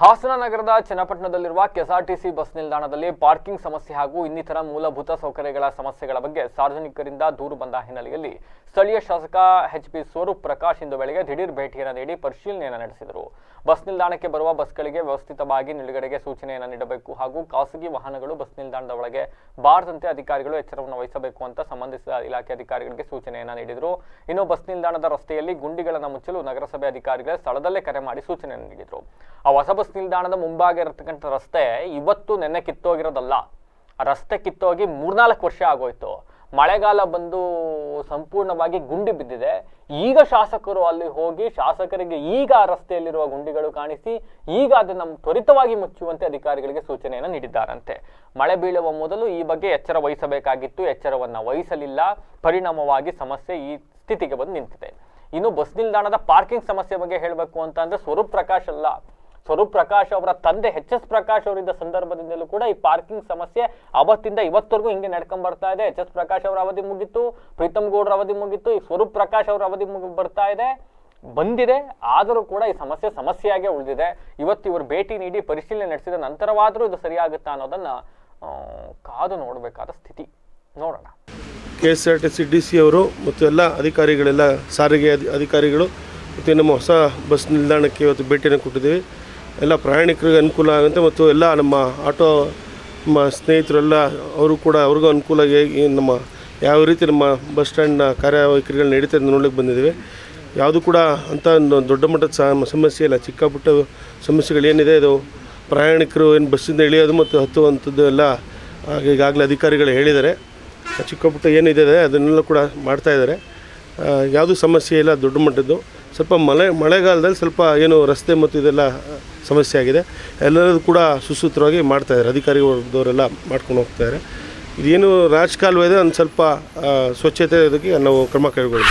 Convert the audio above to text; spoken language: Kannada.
ಹಾಸನ ನಗರದ ಚನ್ನಪಟ್ಟಣದಲ್ಲಿರುವ ಕೆಎಸ್ಆರ್ಟಿಸಿ ಬಸ್ ನಿಲ್ದಾಣದಲ್ಲಿ ಪಾರ್ಕಿಂಗ್ ಸಮಸ್ಯೆ ಹಾಗೂ ಇನ್ನಿತರ ಮೂಲಭೂತ ಸೌಕರ್ಯಗಳ ಸಮಸ್ಯೆಗಳ ಬಗ್ಗೆ ಸಾರ್ವಜನಿಕರಿಂದ ದೂರು ಬಂದ ಹಿನ್ನೆಲೆಯಲ್ಲಿ ಸ್ಥಳೀಯ ಶಾಸಕ ಎಚ್ ಪಿ ಸ್ವರೂಪ್ ಪ್ರಕಾಶ್ ಇಂದು ಬೆಳಗ್ಗೆ ದಿಢೀರ್ ಭೇಟಿಯನ್ನು ನೀಡಿ ಪರಿಶೀಲನೆಯನ್ನು ನಡೆಸಿದರು. ಬಸ್ ನಿಲ್ದಾಣಕ್ಕೆ ಬರುವ ಬಸ್ಗಳಿಗೆ ವ್ಯವಸ್ಥಿತವಾಗಿ ನಿಲುಗಡೆಗೆ ಸೂಚನೆಯನ್ನು ನೀಡಬೇಕು ಹಾಗೂ ಖಾಸಗಿ ವಾಹನಗಳು ಬಸ್ ನಿಲ್ದಾಣದ ಒಳಗೆ ಬಾರದಂತೆ ಅಧಿಕಾರಿಗಳು ಎಚ್ಚರವನ್ನು ವಹಿಸಬೇಕು ಅಂತ ಸಂಬಂಧಿಸಿದ ಇಲಾಖೆ ಅಧಿಕಾರಿಗಳಿಗೆ ಸೂಚನೆಯನ್ನು ನೀಡಿದರು. ಇನ್ನು ಬಸ್ ನಿಲ್ದಾಣದ ರಸ್ತೆಯಲ್ಲಿ ಗುಂಡಿಗಳನ್ನು ಮುಚ್ಚಲು ನಗರಸಭೆ ಅಧಿಕಾರಿಗಳೇ ಸ್ಥಳದಲ್ಲೇ ಕರೆ ಮಾಡಿ ಸೂಚನೆಯನ್ನು ನೀಡಿದರು. ಆ ಹೊಸ ಬಸ್ ನಿಲ್ದಾಣದ ಮುಂಭಾಗ ಇರತಕ್ಕಂಥ ರಸ್ತೆ ಇವತ್ತು ನೆನ್ನೆ ಕಿತ್ತೋಗಿರೋದಲ್ಲ. ಆ ರಸ್ತೆ ಕಿತ್ತೋಗಿ ಮೂರ್ನಾಲ್ಕು ವರ್ಷ ಆಗೋಯ್ತು. ಮಳೆಗಾಲ ಬಂದು ಸಂಪೂರ್ಣವಾಗಿ ಗುಂಡಿ ಬಿದ್ದಿದೆ. ಈಗ ಶಾಸಕರು ಅಲ್ಲಿ ಹೋಗಿ ಶಾಸಕರಿಗೆ ಈಗ ಆ ರಸ್ತೆಯಲ್ಲಿರುವ ಗುಂಡಿಗಳು ಕಾಣಿಸಿ, ಈಗ ಅದನ್ನು ತ್ವರಿತವಾಗಿ ಮುಚ್ಚುವಂತೆ ಅಧಿಕಾರಿಗಳಿಗೆ ಸೂಚನೆಯನ್ನು ನೀಡಿದ್ದಾರಂತೆ. ಮಳೆ ಬೀಳುವ ಮೊದಲು ಈ ಬಗ್ಗೆ ಎಚ್ಚರ ವಹಿಸಬೇಕಾಗಿತ್ತು. ಎಚ್ಚರವನ್ನು ವಹಿಸಲಿಲ್ಲ. ಪರಿಣಾಮವಾಗಿ ಸಮಸ್ಯೆ ಈ ಸ್ಥಿತಿಗೆ ಬಂದು ನಿಂತಿದೆ. ಇನ್ನು ಬಸ್ ನಿಲ್ದಾಣದ ಪಾರ್ಕಿಂಗ್ ಸಮಸ್ಯೆ ಬಗ್ಗೆ ಹೇಳಬೇಕು ಅಂತ ಅಂದ್ರೆ ಸ್ವರೂಪ್ ಪ್ರಕಾಶ್ ಅಲ್ಲ. ಸ್ವರೂಪ್ ಪ್ರಕಾಶ್ ಅವರ ತಂದೆ ಎಚ್ ಎಸ್ ಪ್ರಕಾಶ್ ಅವರಿದ್ದ ಸಂದರ್ಭದಿಂದಲೂ ಕೂಡ ಈ ಪಾರ್ಕಿಂಗ್ ಸಮಸ್ಯೆ ಅವತ್ತಿಂದ ಇವತ್ತವರೆಗೂ ಹಿಂಗೆ ನಡ್ಕೊಂಡ್ ಬರ್ತಾ ಇದೆ. ಎಚ್ ಎಸ್ ಪ್ರಕಾಶ್ ಅವರ ಅವಧಿ ಮುಗಿತು, ಪ್ರೀತಮ್ ಗೌಡ್ರ ಅವಧಿ ಮುಗಿತು, ಈ ಸ್ವರೂಪ್ ಪ್ರಕಾಶ್ ಅವರ ಅವಧಿ ಮುಗಿ ಬರ್ತಾ ಇದೆ. ಬಂದಿದೆ, ಆದರೂ ಕೂಡ ಈ ಸಮಸ್ಯೆ ಸಮಸ್ಯೆಯಾಗೇ ಉಳಿದಿದೆ. ಇವತ್ತು ಇವರು ಭೇಟಿ ನೀಡಿ ಪರಿಶೀಲನೆ ನಡೆಸಿದ ನಂತರವಾದರೂ ಇದು ಸರಿಯಾಗುತ್ತಾ ಅನ್ನೋದನ್ನ ಕಾದು ನೋಡಬೇಕಾದ ಸ್ಥಿತಿ. ನೋಡೋಣ. K S R T C D C ಅವರು ಮತ್ತು ಎಲ್ಲ ಅಧಿಕಾರಿಗಳೆಲ್ಲ, ಸಾರಿಗೆ ಅಧಿ, ಅಧಿಕಾರಿಗಳು ಮತ್ತು ನಮ್ಮ ಹೊಸ ಬಸ್ ನಿಲ್ದಾಣಕ್ಕೆ ಇವತ್ತು ಭೇಟಿಯನ್ನು ಕೊಟ್ಟಿದ್ದೀವಿ. ಎಲ್ಲ ಪ್ರಯಾಣಿಕರಿಗೆ ಅನುಕೂಲ ಆಗುತ್ತೆ ಮತ್ತು ಎಲ್ಲ ನಮ್ಮ ಆಟೋ ನಮ್ಮ ಸ್ನೇಹಿತರೆಲ್ಲ ಅವರು ಕೂಡ ಅವ್ರಿಗೂ ಅನುಕೂಲ ಆಗಿ ನಮ್ಮ ಯಾವ ರೀತಿ ನಮ್ಮ ಬಸ್ ಸ್ಟ್ಯಾಂಡ್ನ ಕಾರ್ಯವೈಖರಿಗಳು ನಡೀತಾ ನೋಡ್ಲಿಕ್ಕೆ ಬಂದಿದ್ದೀವಿ. ಯಾವುದು ಕೂಡ ಅಂಥ ಒಂದು ದೊಡ್ಡ ಮಟ್ಟದ ಸಮ- ಸಮಸ್ಯೆ ಇಲ್ಲ. ಚಿಕ್ಕ ಪುಟ್ಟ ಸಮಸ್ಯೆಗಳೇನಿದೆ ಅದು ಪ್ರಯಾಣಿಕರು ಏನು ಬಸ್ಸಿಂದ ಇಳಿಯೋದು ಮತ್ತು ಹತ್ತುವಂಥದ್ದು ಎಲ್ಲ ಈಗಾಗಲೇ ಅಧಿಕಾರಿಗಳು ಹೇಳಿದ್ದಾರೆ. ಚಿಕ್ಕ ಪುಟ್ಟ ಏನಿದೆ, ಅದನ್ನೆಲ್ಲ ಕೂಡ ಮಾಡ್ತಾಯಿದ್ದಾರೆ ಯಾವುದೂ ಸಮಸ್ಯೆ ಇಲ್ಲ, ದೊಡ್ಡ ಮಟ್ಟದ್ದು. ಸ್ವಲ್ಪ ಮಳೆ, ಮಳೆಗಾಲದಲ್ಲಿ ಸ್ವಲ್ಪ ಏನು ರಸ್ತೆ ಮತ್ತು ಇದೆಲ್ಲ ಸಮಸ್ಯೆ ಆಗಿದೆ. ಎಲ್ಲರೂ ಕೂಡ ಸುಸೂತ್ರವಾಗಿ ಮಾಡ್ತಾಯಿದ್ದಾರೆ ಅಧಿಕಾರಿಗಳವರೆಲ್ಲ ಮಾಡ್ಕೊಂಡು ಹೋಗ್ತಾ ಇದ್ದಾರೆ. ಇದೇನು ರಾಜಕಾಲುವೆ ಇದೆ, ಒಂದು ಸ್ವಲ್ಪ ಸ್ವಚ್ಛತೆ ಇದಕ್ಕೆ ನಾವು ಕ್ರಮ ಕೈಗೊಳ್ಳಿ